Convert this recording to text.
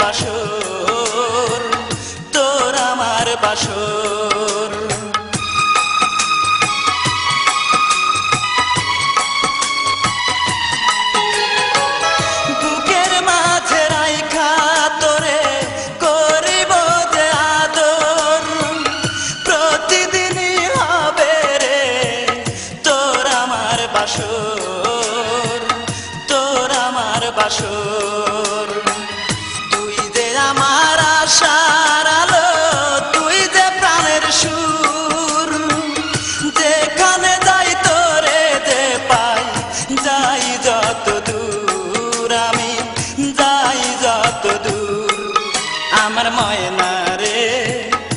বাসর, তোর আমার বাসর। বুকের মাঝে রাইখা তোরে করিব যে আদর। তোর আমার বাসর, তোর আমার বাসর। I'm amar moyna